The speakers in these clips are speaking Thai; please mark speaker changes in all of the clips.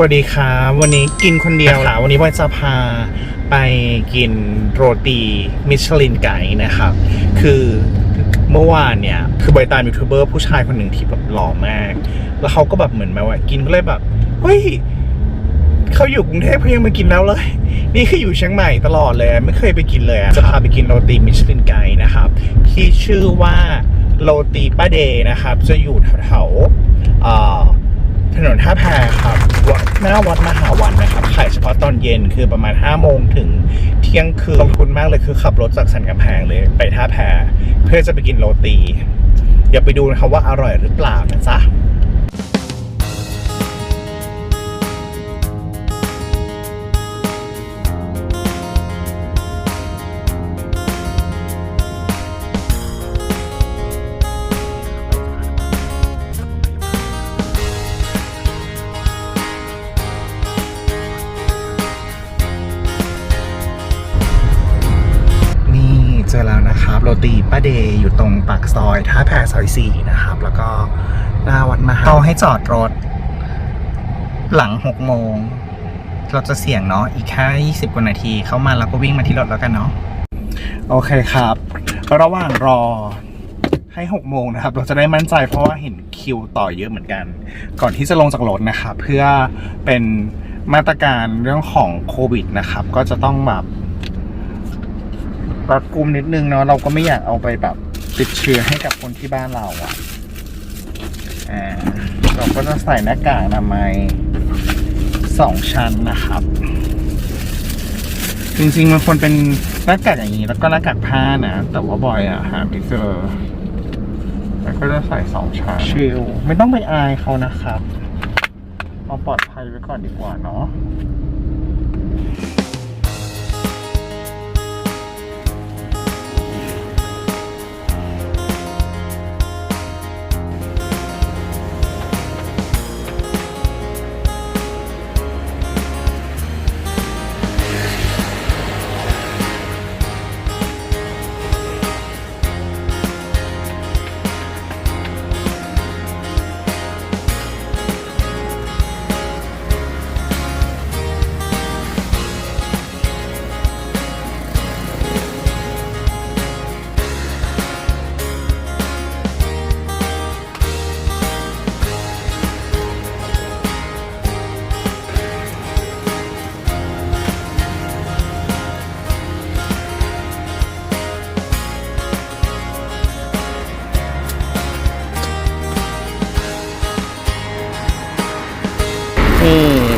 Speaker 1: สวัสดีครับวันนี้กินคนเดียวค่ะวันนี้ว่าจะพาไปกินโรตีมิชลินไก่นะครับ คือเมื่อวานเนี่ยคือใบตามยูทูบเบอร์ผู้ชายคนหนึ่งที่แบบหล่อมาก แล้วเขาก็แบบเหมือนมาว่ากินก็เลยแบบเฮ้ยเขาอยู่กรุงเทพเขายังมากินแล้วเลย นี่คืออยู่เชียงใหม่ตลอดเลย ไม่เคยไปกินเลยจะพาไปกินโรตีมิชลินไก่นะครับที่ชื่อว่าโรตีป้าเดนะครับ จะอยู่แถวๆเอ่อ ถนนท่าแพครับวัดหน้าวัดมหาวันนะครับขายเฉพาะตอนเย็นคือประมาณ5โมงถึงเที่ยงคืนลงทุนมากเลยคือขับรถจากสันกำแพงเลยไปท่าแพเพื่อจะไปกินโรตี เดี๋ยวไปดูนะครับว่าอร่อยหรือเปล่านะจ๊ะ อยู่ตรงปากซอยท่าแพซอยสี่นะครับ แล้วก็หน้าวัดมหาเขาให้จอดรถ หลังหกโมง เราจะเสี่ยงเนาะอีกแค่ยี่สิบกว่านาที เข้ามาแล้วก็วิ่งมาที่รถแล้วกันเนาะโอเคครับ ระหว่างรอให้หกโมงนะครับ เราจะได้มั่นใจเพราะว่าเห็นคิวต่อเยอะเหมือนกัน ก่อนที่จะลงจากรถนะครับเพื่อเป็นมาตรการเรื่องของโควิดนะครับ ก็จะต้องแบบ รัดกุมนิดนึงเนาะเราก็ไม่อยากเอาไปแบบติดเชื้อให้กับคนที่บ้านเราอะ่ะอ่าเราก็จะใส่หน้ากากอนามัยสองชั้นนะครับ จริงๆมันควรเป็นหน้ากากอย่างนี้ แล้วก็หน้ากากผ้านะ แต่ว่าบ่อยอะหาไม่เจอแล้วก็จะใส่สองชั้นชิลไม่ต้องไปอายเขานะครับเอาปลอดภัยไว้ก่อนดีกว่าเนาะ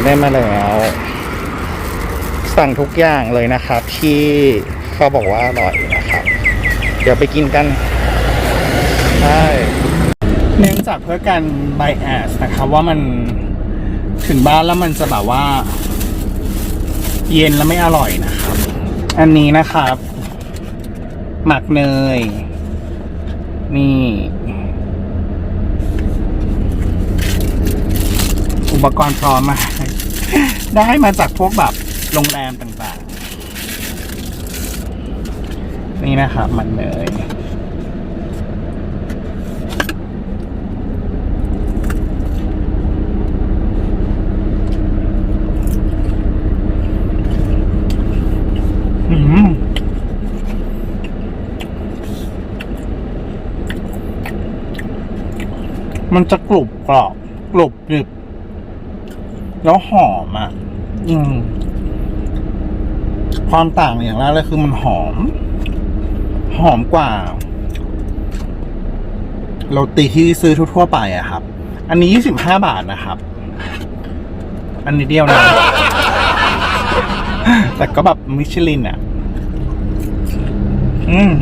Speaker 1: ได้มาแล้ว สั่งทุกอย่างเลยนะครับ ที่เขาบอกว่าอร่อยนะครับ เดี๋ยวไปกินกันใช่เนื่องจากเพื่อการไบแอสนะครับ ว่ามันถึงบ้านแล้วมันจะแบบว่า เย็นแล้วไม่อร่อยนะครับ อันนี้นะครับ หมักเนย นี่ อุปกรณ์พร้อมมา ได้มาจากพวกแบบโรงแรมต่างๆ นี่นะครับ มันเนยมมันจะกรุบกรอบกรุบกรึบแล้วหอมอะ อืมความต่างอย่างแรกเลยคือมันหอม หอมกว่าโรตีที่ซื้อทั่วๆไปอะครับ อันนี้ยี่สิบห้าบาทนะครับ อันนี้เดียวนะ แต่ก็แบบมิชลินอะอืม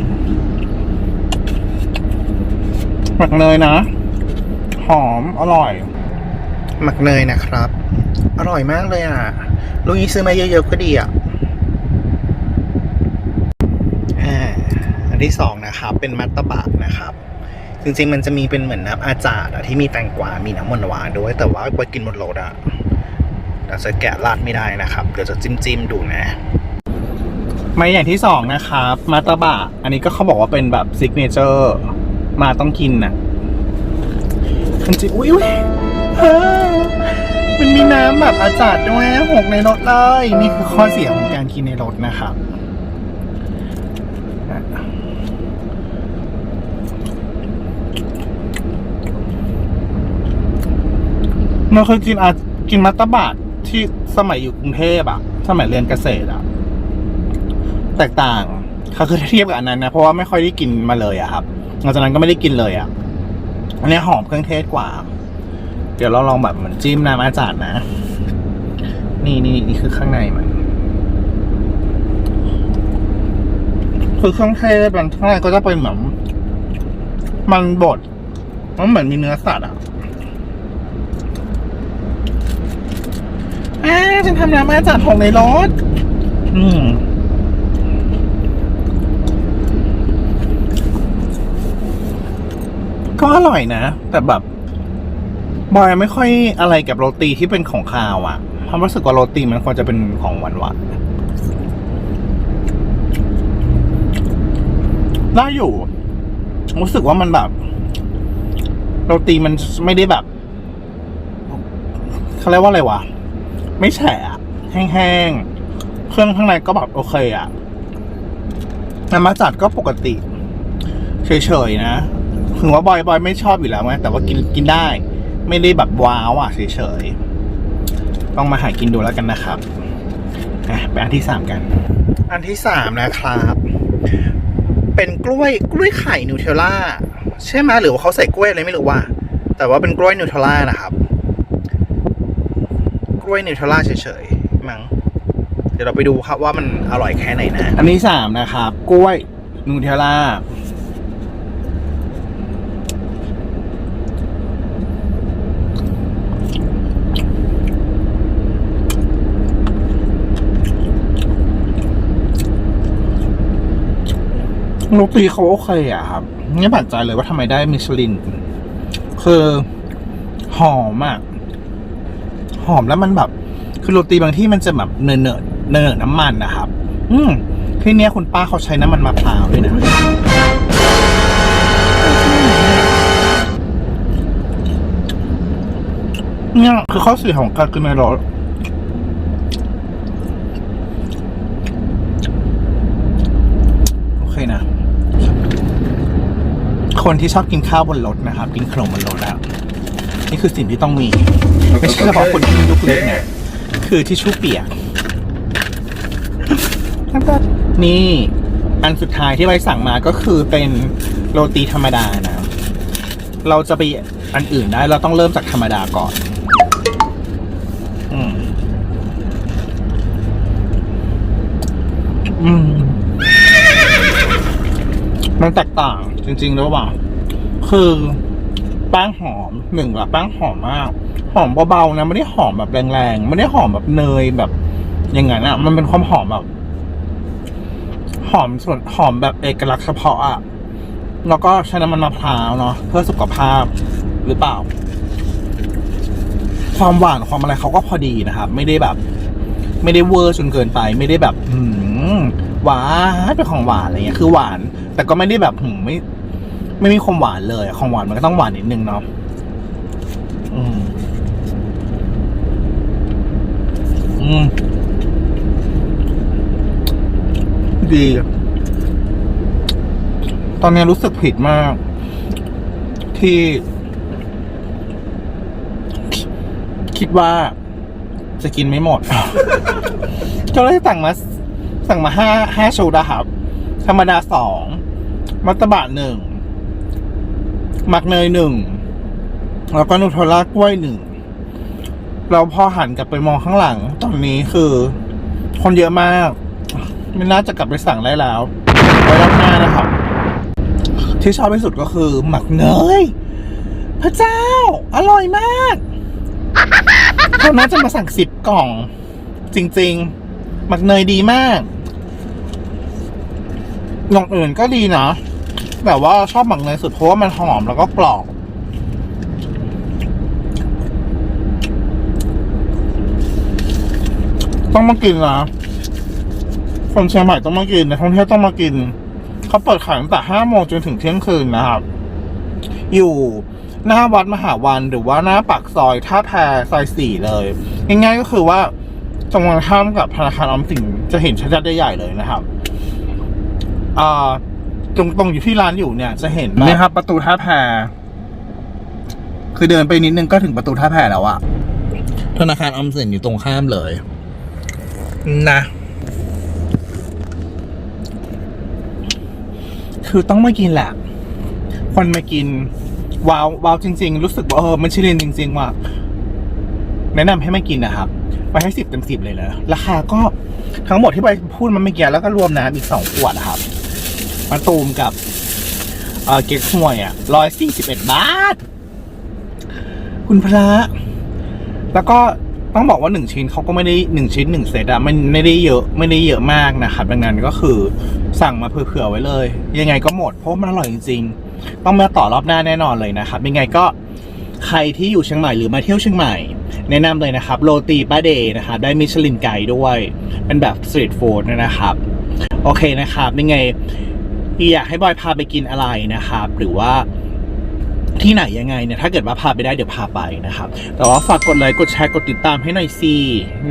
Speaker 1: หมักเนยนะ หอมอร่อย หมักเนยนะครับ อร่อยมากเลยอะ ลูกนี้ซื้อมาเยอะๆก็ดีอะอันที่สองนะครับ เป็นมัตตบะนะครับ จริงๆมันจะมีเป็นเหมือนน้ำอาจาร์ที่มีแตงกวา มีน้ำมันหวานด้วย แต่ว่าไปกินหมดโหลดอะเราจะแกะราดไม่ได้นะครับ เดี๋ยวจะจิ้มๆดูนะมาอย่างที่สองนะครับมัตตบะ อันนี้ก็เขาบอกว่าเป็นแบบซิกเนเจอร์มาต้องกินน่ะมันจะอุ้ยอุ้ย มันมีน้ำแบบอาจารย์ด้วยหกในรถเลย นี่คือข้อเสียของการกินในรถนะครับเราเคยกินอากินมัตตบาทที่สมัยอยู่กรุงเทพอะสมัยเรียนเกษตรอะแตกต่างเขาคือเทียบกับอันนั้นนะเพราะว่าไม่ค่อยได้กินมาเลยอะครับหลังจากนั้นก็ไม่ได้กินเลยอะอันนี้หอมเครื่องเทศกว่า เดี๋ยวเราลองแบบเหมือนจิ้มน้ำอาจารย์นะ นี่นี่นี่คือข้างในมัน คือเครื่องเทศมันข้างในก็จะเป็นเหมือนมันบด มันเหมือนมีเนื้อสัตว์อะอ่าฉันทำน้ำอาจารย์ของในรถ อืมก็อร่อยนะ แต่แบบ บอยไม่ค่อยอะไรกับโรตีที่เป็นของคาวอะ่ะความรู้สึกว่าโรตีมันควรจะเป็นของหวานหวานได้อยู่ รู้สึกว่ามันแบบ โรตีมันไม่ได้แบบเขาเรียกว่าอะไรวะ ไม่แฉะแห้งๆ เครื่องข้างในก็แบบโอเคอะน้ำมาจัดก็ปกติ เฉยๆนะ ถึงว่าบอยบอยไม่ชอบอยู่แล้วไงแต่ว่ากินกินได้ ไม่ได้แบบว้าวอะเฉยๆต้องมาหากินดูแล้วกันนะครับอะไปอันที่สามกัน อันที่สามนะครับ เป็นกล้วยกล้วยไข่นิวเทลล่าใช่ไหมหรือว่าเขาใส่กล้วยอะไรไม่รู้ว่า แต่ว่าเป็นกล้วยนิวเทลล่านะครับ กล้วยนิวเทลล่าเฉยๆมั้งเดี๋ยวเราไปดูครับว่ามันอร่อยแค่ไหนนะ อันที่สามนะครับ กล้วยนิวเทลล่า โรตีเขาโอเคอะครับนี่ปัจจัยเลยว่าทำไมได้มิชลิน คือหอมอะหอมแล้วมันแบบ คือโรตีบางที่มันจะแบบเนยเนยเนยน้ำมันนะครับ อืมที่เนี้ยคุณป้าเขาใช้น้ำมันมะพร้าวด้วยนะเนี่ยคือข้อเสียของการกินในรถอเคนะ คนที่ชอบกินข้าวบนรถนะครับ กินขนมบนรถแล้ว นี่คือสิ่งที่ต้องมี ไม่ใช่เฉพาะคนที่มีลูกเล็กนะคือที่ชู่เปียกนี่อันสุดท้ายที่ไว้สั่งมาก็คือเป็นโรตีธรรมดานะ เราจะไปอันอื่นได้ เราต้องเริ่มจากธรรมดาก่อนอืมอืมมันแตกต่างจริงๆระหว่าง คือแป้งหอมหนึ่งละแป้งหอมมาก หอมเบาๆนะไม่ได้หอมแบบแรงๆไม่ได้หอมแบบเนยแบบ อย่างนั้นอะมันเป็นความหอมแบบ หอมส่วนหอมแบบเอกลักษณ์เฉพาะอะแล้วก็ใช้น้ำมันมะพร้าวเนาะเพื่อสุขภาพหรือเปล่า ความหวานความอะไรเขาก็พอดีนะครับ ไม่ได้แบบ ไม่ได้เวอร์จนเกินไป ไม่ได้แบบ อืมหวานเป็นของหวานอะไรเงี้ยคือหวาน แต่ก็ไม่ได้แบบหืมไม่ ไม่มีความหวานเลยของหวานมันก็ต้องหวานนิดนึงเนาะอืม อืม ดี ตอนนี้รู้สึกผิดมาก ที่ คิดว่าจะกินไม่หมด ก็เลยสั่งมา สั่งมาห้าห้าชุดะครับ ธรรมดาสอง มัตตบะหนึ่ง มักเนยหนึ่งแล้วก็นูเทลล่ากล้วยหนึ่งเราพอหันกลับไปมองข้างหลัง ตอนนี้คือ คนเยอะมากไม่น่าจะกลับไปสั่งได้แล้วไว้รอบหน้านะครับ ที่ชอบที่สุดก็คือ หมักเนยพระเจ้า อร่อยมากเขาน่าจะมาสั่งสิบกล่อง จริง ๆ หมักเนยดีมากอย่างอื่นก็ดีนะ แต่ว่าชอบหมักเนยสุดเพราะว่ามันหอมแล้วก็กรอบต้องมากินนะคนเชียงใหม่ต้องมากินในท่องเที่ยวต้องมากิน เขาเปิดขายตั้งแต่ห้าโมงจนถึงเที่ยงคืนนะครับ อยู่หน้าวัดมหาวันหรือว่าหน้าปากซอยท่าแพซอยสี่เลยง่ายๆก็คือว่าตรงข้ามกับธนาคารออมสินจะเห็นชัดๆใหญ่ๆเลยนะครับอ่า ตรงตรงอยู่ที่ร้านอยู่เนี่ยจะเห็นนี่ครับประตูท่าแพคือเดินไปนิดนึงก็ถึงประตูท่าแพแล้วอะธนาคารออมสินอยู่ตรงข้ามเลย นะ คือต้องมากินแหละ คนมากิน ว้าวว้าวจริง ๆ รู้สึกว่าเออมันชิลินจริง ๆ ว่าแนะนำให้มากินนะครับไปให้สิบเต็มสิบเลยนะราคาก็ทั้งหมดที่ไปพูดมันไม่เกี่ยวแล้วก็รวมน้ำอีกสองขวดนะครับ มาตูมกับเออเก๊กฮวยอะร้อยสี่สิบเอ็ดบาท คุณพระ แล้วก็ต้องบอกว่าหนึ่งชิ้นเขาก็ไม่ได้หนึ่งชิ้นหนึ่งเซตอะมันไม่ได้เยอะไม่ได้เยอะมากนะครับ ดังนั้นก็คือสั่งมาเผื่อๆไว้เลย ยังไงก็หมดเพราะมันอร่อยจริงๆ ต้องมาต่อรอบหน้าแน่นอนเลยนะครับ ยังไงก็ใครที่อยู่เชียงใหม่หรือมาเที่ยวเชียงใหม่ แนะนำเลยนะครับ โรตีป้าเดย์นะครับได้มิชลินไกด์ด้วย เป็นแบบสตรีทฟู้ดนะครับ โอเคนะครับยังไง อยากให้บอยพาไปกินอะไรนะครับ หรือว่าที่ไหนยังไงเนี่ยถ้าเกิดว่าพาไปได้เดี๋ยวพาไปนะครับ แต่ว่าฝากกดไลค์กดแชร์กดติดตามให้หน่อยสิ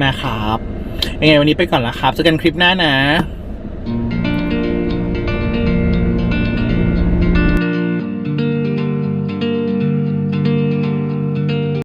Speaker 1: นะครับยังไงวันนี้ไปก่อนละครับเจอกันคลิปหน้านะ